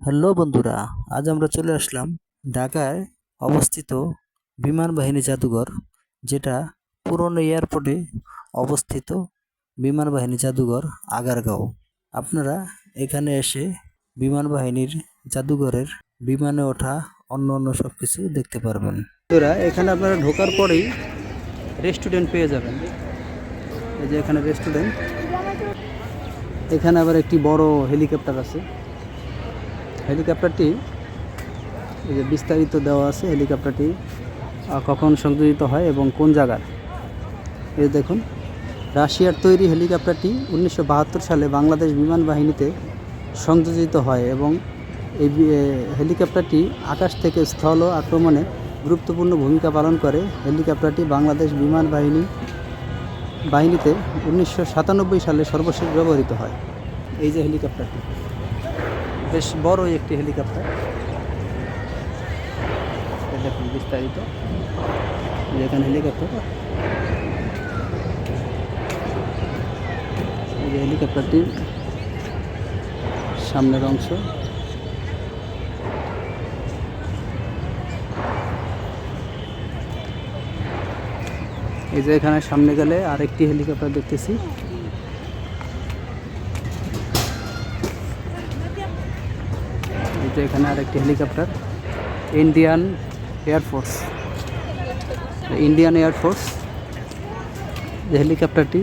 Hello বন্ধুরা, আজ আমরা চলে আসলাম ঢাকায় অবস্থিত বিমান বাহিনী জাদুঘর, যেটা পুরনো এয়ারপোর্টে অবস্থিত বিমান বাহিনী জাদুঘর, আগারগাঁও। আপনারা এখানে এসে বিমান বাহিনীর জাদুঘরের বিমানে ওঠা, অন্য অন্য সব কিছু দেখতে পারবেন। বন্ধুরা, এখানে আপনারা ঢোকার পরেই রেস্টুরেন্ট পেয়ে যাবেন। এই যে এখানে রেস্টুরেন্ট। এখানে আবার একটি বড় হেলিকপ্টার আছে। হেলিকপ্টারটি, এই যে বিস্তারিত দেওয়া আছে হেলিকপ্টারটি কখন সংযোজিত হয় এবং কোন জায়গার? এই দেখুন, রাশিয়ার তৈরি হেলিকপ্টারটি উনিশশো বাহাত্তর সালে বাংলাদেশ বিমান বাহিনীতে সংযোজিত হয় এবং এই হেলিকপ্টারটি আকাশ থেকে স্থল আক্রমণে গুরুত্বপূর্ণ ভূমিকা পালন করে। হেলিকপ্টারটি বাংলাদেশ বিমান বাহিনী, বাহিনীতে উনিশশো সাতানব্বই সালে সর্বশেষ ব্যবহৃত হয়। এই যে হেলিকপ্টারটি বেশ বড় একটি হেলিকপ্টার। দেখুন বিস্তারিত। এখানে হেলিকপ্টার। এই হেলিকপ্টারটির সামনের অংশ। এই যে এখানে সামনে গেলে আরেকটি হেলিকপ্টার দেখতেছি। যে এখানে আরেকটি helicopter Indian airforce Indian airforce যে হেলিকপ্টারটি,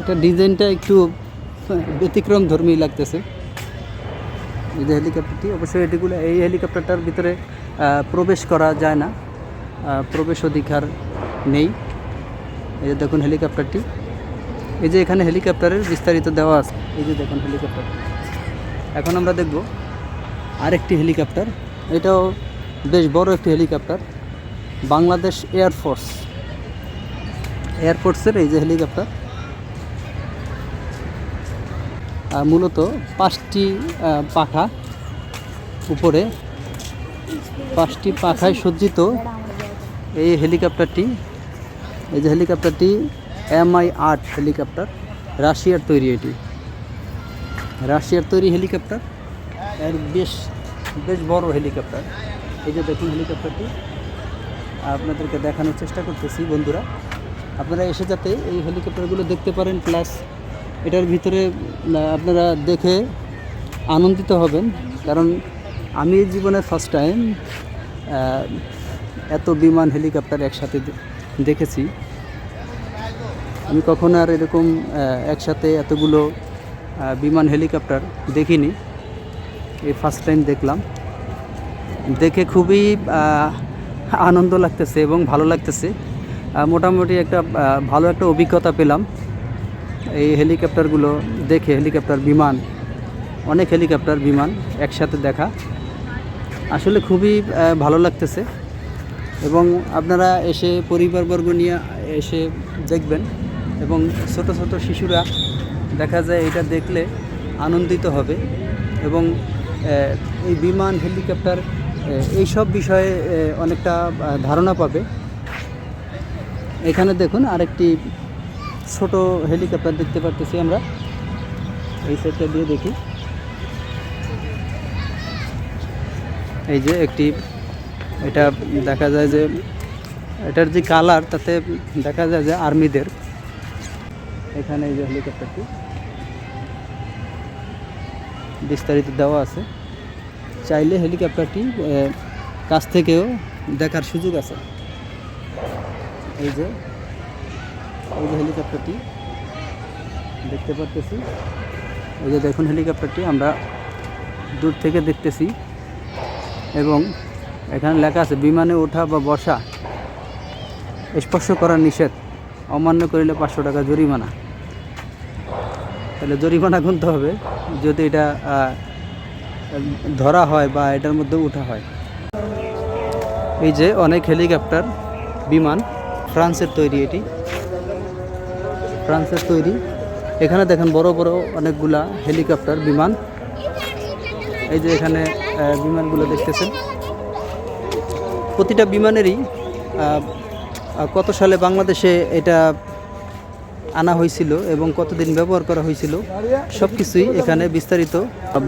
এটা ডিজাইনটা একটু ব্যতিক্রম ধর্মী লাগতেছে। যে হেলিকপ্টারটি, অবশ্যই এটিগুলো, এই হেলিকপ্টারটার ভিতরে প্রবেশ করা যায় না। প্রবেশ অধিকার নেই। এই যে দেখুন হেলিকপ্টারটি। এই যে এখানে হেলিকপ্টারের বিস্তারিত দেওয়া আছে। এই যে দেখুন হেলিকপ্টার এখন আমরা দেখব আরেকটি হেলিকপ্টার। এটাও বেশ বড় একটি হেলিকপ্টার। বাংলাদেশ এয়ারফোর্স এয়ারফোর্সের এই যে হেলিকপ্টার। মূলত পাঁচটি পাখা উপরে। পাঁচটি পাখায় সজ্জিত এই হেলিকপ্টারটি। এই যে হেলিকপ্টারটি এমআই আট হেলিকপ্টার। রাশিয়ার তৈরি এটি। রাশিয়ার তৈরি হেলিকপ্টার। এর বেশ বেশ বড় হেলিকপ্টার। এই যে দেখুন হেলিকপ্টারটি, আপনাদেরকে দেখানোর চেষ্টা করতেছি বন্ধুরা। আপনারা এসে যাতে এই হেলিকপ্টারগুলো দেখতে পারেন, প্লাস এটার ভিতরে আপনারা দেখে আনন্দিত হবেন। কারণ আমি জীবনে ফার্স্ট টাইম এত বিমান হেলিকপ্টার একসাথে দেখেছি। আমি কখনো আর এরকম একসাথে এতগুলো বিমান হেলিকপ্টার দেখিনি। এই ফার্স্ট টাইম দেখলাম। দেখে খুবই আনন্দ লাগতেছে এবং ভালো লাগতেছে। মোটামুটি একটা ভালো একটা অভিজ্ঞতা পেলাম। এই হেলিকপ্টারগুলো দেখে, হেলিকপ্টার বিমান, অনেক হেলিকপ্টার বিমান একসাথে দেখা। আসলে খুবই ভালো লাগতেছে। এবং আপনারা এসে পরিবারবর্গ নিয়ে এসে দেখবেন। এবং ছোট ছোট শিশুরা দেখা যায় এটা দেখলে আনন্দিত হবে। এবং এই বিমান, হেলিকপ্টার এইসব বিষয়ে অনেকটা ধারণা পাবে। এখানে দেখুন, আরেকটি ছোট হেলিকপ্টার দেখতে পারতেছি আমরা। এই সাইডটা দিয়ে দেখি। এই যে একটি, এটা দেখা যায় যে, এটার যে কালার, তাতে দেখা যায় যে আর্মিদের। এখানে এই যে হেলিকপ্টারটি। বিস্তারিত দেওয়া আছে। চাইলে হেলিকপ্টারটি কাছ থেকেও দেখার সুযোগ আছে। এই যে এই যে হেলিকপ্টারটি দেখতে পারতেছি। এই যে দেখুন হেলিকপ্টারটি, আমরা দূর থেকে দেখতেছি। এবং এখানে লেখা আছে, বিমানে ওঠা বা বসা, স্পর্শ করা নিষেধ। অমান্য করিলে পাঁচশো টাকা জরিমানা। তাহলে জরিমানা গুনতে হবে যদি এটা ধরা হয় বা এটার মধ্যে উঠা হয়। এই যে অনেক হেলিকপ্টার, বিমান, ফ্রান্সের তৈরি এটি। ফ্রান্সের তৈরি। এখানে দেখেন বড় বড় অনেকগুলা হেলিকপ্টার, বিমান। এই যে এখানে বিমানগুলো দেখতেছেন। প্রতিটা বিমানেরই কত সালে বাংলাদেশে এটা আনা হয়েছিল এবং কতদিন ব্যবহার করা হয়েছিল, সব কিছুই এখানে বিস্তারিত।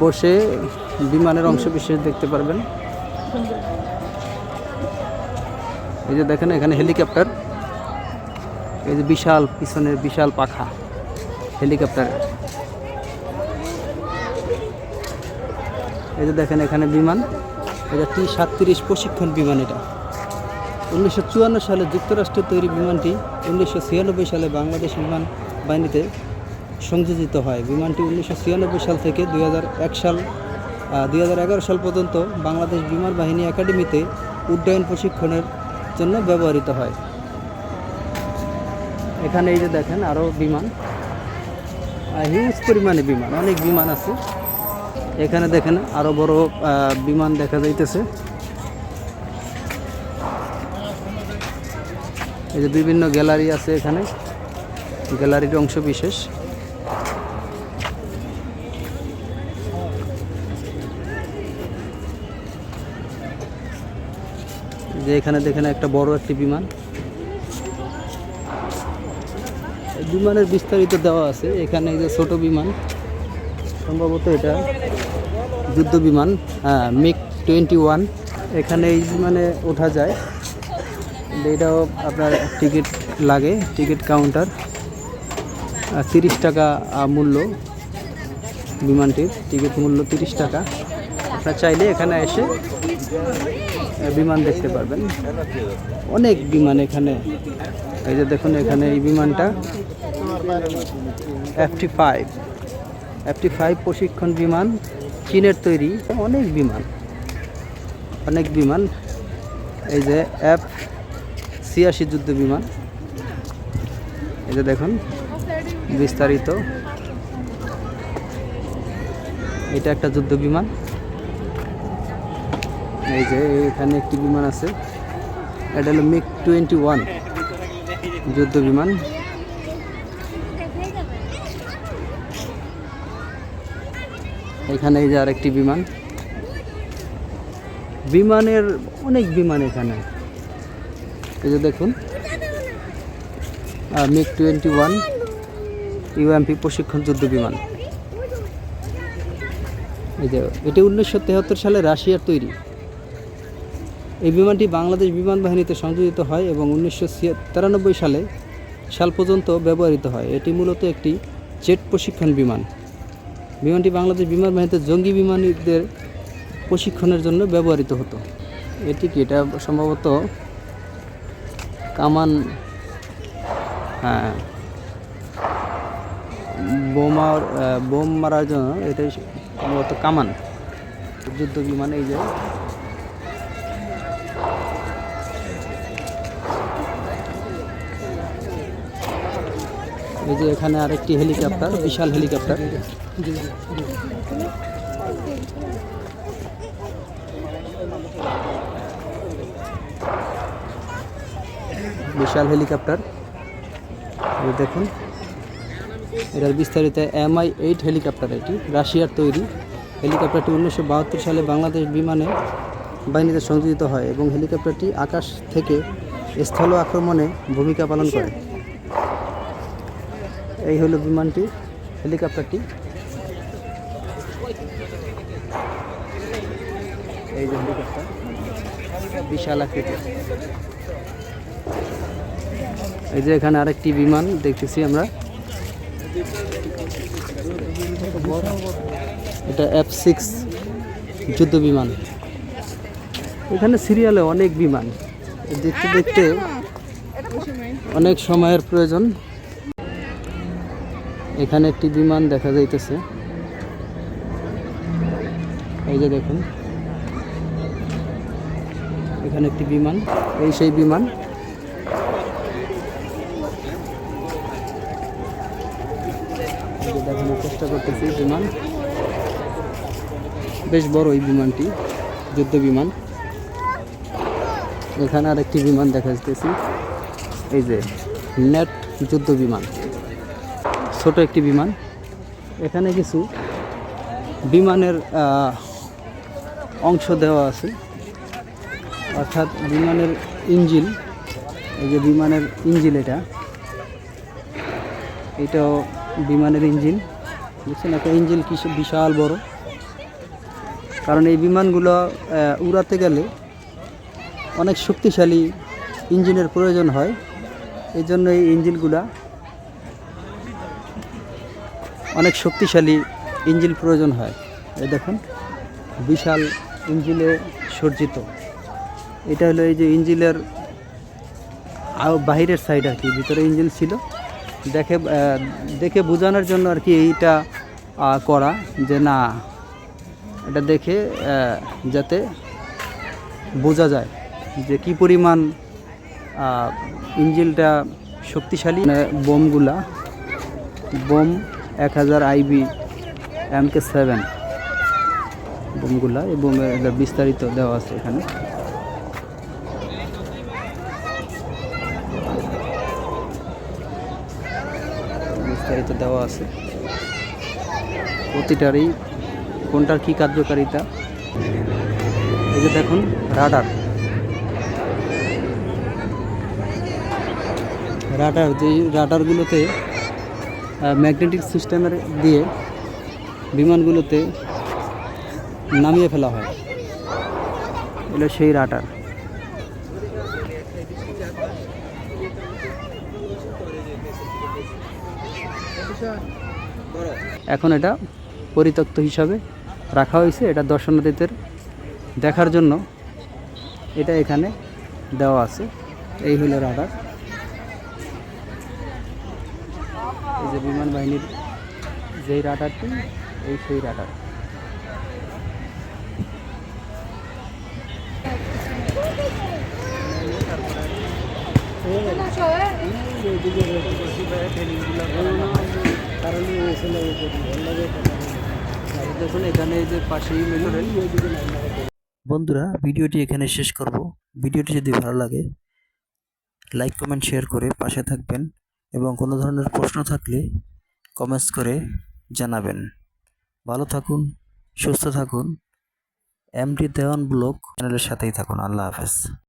বসে বিমানের অংশ বিশেষ দেখতে পারবেন। এই যে দেখেন, এখানে হেলিকপ্টার। এই যে বিশাল, পিছনের বিশাল পাখা, হেলিকপ্টার। এই যে দেখেন, এখানে বিমান। এটা টি সাতত্রিশ প্রশিক্ষণ বিমান এটা। উনিশশো চুয়ান্ন সালে যুক্তরাষ্ট্রের তৈরি বিমানটি উনিশশো ছিয়ানব্বই সালে বাংলাদেশ বিমান বাহিনীতে সংযোজিত হয়। বিমানটি উনিশশো ছিয়ানব্বই সাল থেকে দুই হাজার এক সাল দুই হাজার এগারো সাল পর্যন্ত বাংলাদেশ বিমান বাহিনী একাডেমিতে উড্ডয়ন প্রশিক্ষণের জন্য ব্যবহৃত হয়। এখানে এই যে দেখেন আরও বিমান। হিউজ পরিমাণে বিমান, অনেক বিমান আছে। এখানে দেখেন আরও বড় বিমান দেখা যাইতেছে। এই যে বিভিন্ন গ্যালারি আছে এখানে। গ্যালারির অংশ বিশেষ। যে এখানে দেখেন একটা বড় একটি বিমান। বিমানের বিস্তারিত দেওয়া আছে। এখানে যে ছোট বিমান, সম্ভবত এটা যুদ্ধ বিমান। হ্যাঁ মিগ টোয়েন্টি ওয়ান। এখানে এই বিমানে ওঠা যায়। এটাও আপনার টিকিট লাগে টিকিট কাউন্টার তিরিশ টাকা মূল্য বিমানটির। টিকিট মূল্য তিরিশ টাকা। আপনার চাইলে এখানে এসে বিমান দেখতে পারবেন। অনেক বিমান এখানে। এই যে দেখুন, এখানে এই বিমানটা। এফটি ফাইভ এফটি ফাইভ প্রশিক্ষণ বিমান, চীনের তৈরি। অনেক বিমান। অনেক বিমান। এই যে এফ ছিয়াশি যুদ্ধ বিমান। এই যে দেখুন, বিস্তারিত। এটা একটা যুদ্ধ বিমান। এই যে এখানে একটি বিমান আছে। এটা হলো মিগ টোয়েন্টি ওয়ান যুদ্ধ বিমান। এখানে এই যে আরেকটি বিমান। বিমানের অনেক বিমান এখানে। এই যে দেখুন। মিগ টোয়েন্টি ওয়ান ইউএমপি প্রশিক্ষণ যুদ্ধ বিমান। এই যে, এটি উনিশশো তেহাত্তর সালে রাশিয়ার তৈরি। এই বিমানটি বাংলাদেশ বিমান বাহিনীতে সংযোজিত হয় এবং উনিশশো তিরানব্বই সালে সাল পর্যন্ত ব্যবহৃত হয়। এটি মূলত একটি জেট প্রশিক্ষণ বিমান। বিমানটি বাংলাদেশ বিমান বাহিনীতে জঙ্গি বিমানীদের প্রশিক্ষণের জন্য ব্যবহৃত হতো। এটি কি? এটা সম্ভবত কামান হ্যাঁ। বোমার বোম মারার জন্য এটাই সম্ভবত কামান। যুদ্ধ বিমান, এই যে। এই যে এখানে আরেকটি হেলিকপ্টার, বিশাল হেলিকপ্টার। বিশাল হেলিকপ্টার। দেখুন, এটার বিস্তারিত এমআই এইট হেলিকপ্টার এটি, রাশিয়ার তৈরি। হেলিকপ্টারটি উনিশশো বাহাত্তর সালে বাংলাদেশ বিমানে বাহিনীতে সংযোজিত হয় এবং হেলিকপ্টারটি আকাশ থেকে স্থল আক্রমণে ভূমিকা পালন করে। এই হলো বিমানটি, হেলিকপ্টারটি। এই যে হেলিকপ্টার, বিশাল আকৃতির। এই যে এখানে আরেকটি বিমান দেখতেছি আমরা। এটা এফ সিক্স যুদ্ধ বিমান। এখানে সিরিয়ালে অনেক বিমান। দেখতে দেখতে অনেক সময়ের প্রয়োজন। এখানে একটি বিমান দেখা যাইতেছে। এই যে দেখুন। এখানে একটি বিমান। এই সেই বিমান এই যে দেখানোর চেষ্টা করতেছি বিমান। বেশ বড় এই বিমানটি, যুদ্ধ বিমান। এখানে আরেকটি বিমান দেখা যাইতেছি। এই যে নেট যুদ্ধ বিমান। ছোট একটি বিমান। এখানে কিছু বিমানের অংশ দেওয়া আছে। অর্থাৎ বিমানের ইঞ্জিন, এই যে বিমানের ইঞ্জিন এটা। এটাও বিমানের ইঞ্জিন। বুঝছেন? একটা ইঞ্জিন কি বিশাল বড়। কারণ এই বিমানগুলো উড়াতে গেলে অনেক শক্তিশালী ইঞ্জিনের প্রয়োজন হয়। এই জন্য এই ইঞ্জিনগুলা অনেক শক্তিশালী ইঞ্জিন প্রয়োজন হয়। এই দেখুন, বিশাল ইঞ্জিনে সজ্জিত। এটা হলো এই যে ইঞ্জিনের বাহিরের সাইড আর কি, ভিতরে ইঞ্জিন ছিল। দেখে দেখে বোঝানোর জন্য আর কি এইটা করা যে না, এটা দেখে যাতে বোঝা যায় যে কি পরিমাণ ইঞ্জিলটা শক্তিশালী। মানে বোমগুলা, বোম এক হাজার I B M K seven বোমগুলা, এই বোমের বিস্তারিত দেওয়া আছে এখানে। বিস্তারিত দেওয়া আছে। প্রতিটারই কোনটার কি কার্যকারিতা? এই যে দেখুন, রাডার। রাডার, যে রাডারগুলোতে ম্যাগনেটিক সিস্টেমের দিয়ে বিমানগুলোতে নামিয়ে ফেলা হয়। এগুলো সেই রাডার। এখন এটা পরিত্যক্ত হিসাবে রাখা হয়েছে। এটা দর্শনার্থীদের দেখার জন্য এটা এখানে দেওয়া আছে। এই হলো রাডার। এই যে বিমান বাহিনীর যেই রাডারটি, এই সেই রাডার। দেখুন, এখানে যে পাশেই রেল বন্ধুরা, ভিডিওটি এখানে শেষ করব। ভিডিওটি যদি ভালো লাগে, লাইক, কমেন্ট, শেয়ার করে পাশে থাকবেন এবং কোনো ধরনের প্রশ্ন থাকলে কমেন্টস করে জানাবেন। ভালো থাকুন, সুস্থ থাকুন। এমডি দেওয়ান ব্লগ চ্যানেলের সাথেই থাকুন। আল্লাহ হাফেজ।